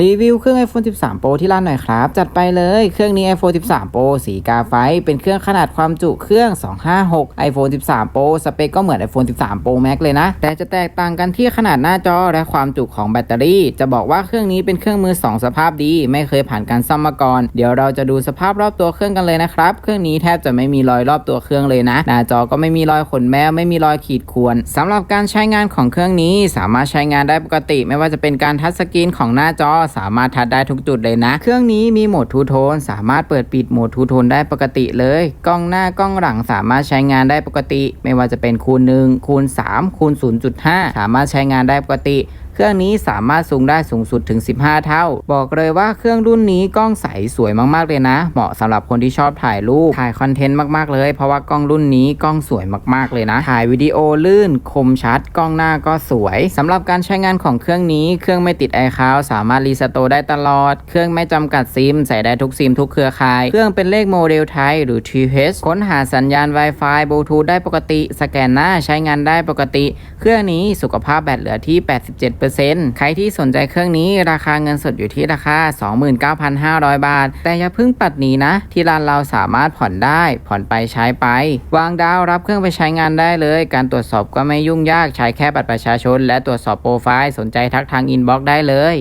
รีวิวเครื่อง iPhone 13 Pro ที่ร้านหน่อยครับ จัดไปเลย เครื่องนี้ iPhone 13 Pro สีกาไฟ เป็นเครื่องขนาดความจุเครื่อง 256 iPhone 13 Pro สเปคก็เหมือน iPhone 13 Pro Max เลยนะ แต่จะแตกต่างกันที่ขนาดหน้าจอและความจุของแบตเตอรี่ จะบอกว่าเครื่องนี้เป็นเครื่องมือ 2 สภาพดี ไม่เคยผ่านการซ่อมมาก่อน เดี๋ยวเราจะดูสภาพรอบตัวเครื่องกันเลยนะครับ เครื่องนี้แทบจะไม่มีรอยรอบตัวเครื่องเลยนะ หน้าจอก็ไม่มีรอยขนแมว ไม่มีรอยขีดข่วนสำหรับการใช้งานของเครื่องนี้ สามารถใช้งานได้ปกติ ไม่ว่าจะเป็นการทัชสกรีนของหน้าจอสามารถทัดได้ทุกจุดเลยนะ เครื่องนี้มีโหมดทูโทนสามารถเปิดปิดโหมดทูโทนได้ปกติเลย กล้องหน้ากล้องหลังสามารถใช้งานได้ปกติ ไม่ว่าจะเป็นคูณ1คูณ3คูณ0.5 สามารถใช้งานได้ปกติ เครื่องนี้สามารถซูมได้สูงสุดถึง 15 เท่า บอกเลยว่าเครื่องรุ่นนี้กล้องใสสวยมากๆเลยนะ เหมาะสำหรับคนที่ชอบถ่ายรูปถ่ายคอนเทนต์มากๆเลย เพราะว่ากล้องรุ่นนี้กล้องสวยมากๆเลยนะ ถ่ายวิดีโอลื่นคมชัด กล้องหน้าก็สวยสำหรับการใช้งานของเครื่องนี้เครื่องไม่ติดไอคาวสามารถรีสโตร์ได้ตลอด เครื่องไม่จำกัดซิมใส่ได้ทุกซิมทุกเครือข่าย เครื่องเป็นเลขโมเดลไทยหรือ TH ค้นหาสัญญาณ Wi-Fi บลูทูธได้ปกติ สแกนหน้าใช้งานได้ปกติ เครื่องนี้สุขภาพแบตเหลือที่ 87ใครที่สนใจเครื่องนี้ราคาเงินสดอยู่ที่ราคา 29,500 บาท แต่อย่าเพิ่งปัดหนีนะ ที่ร้านเราสามารถผ่อนได้ ผ่อนไปใช้ไป วางดาวรับเครื่องไปใช้งานได้เลย การตรวจสอบก็ไม่ยุ่งยากใช้แค่บัตรประชาชน และตรวจสอบโปรไฟล์สนใจทักทางอินบ็อกซ์ได้เลย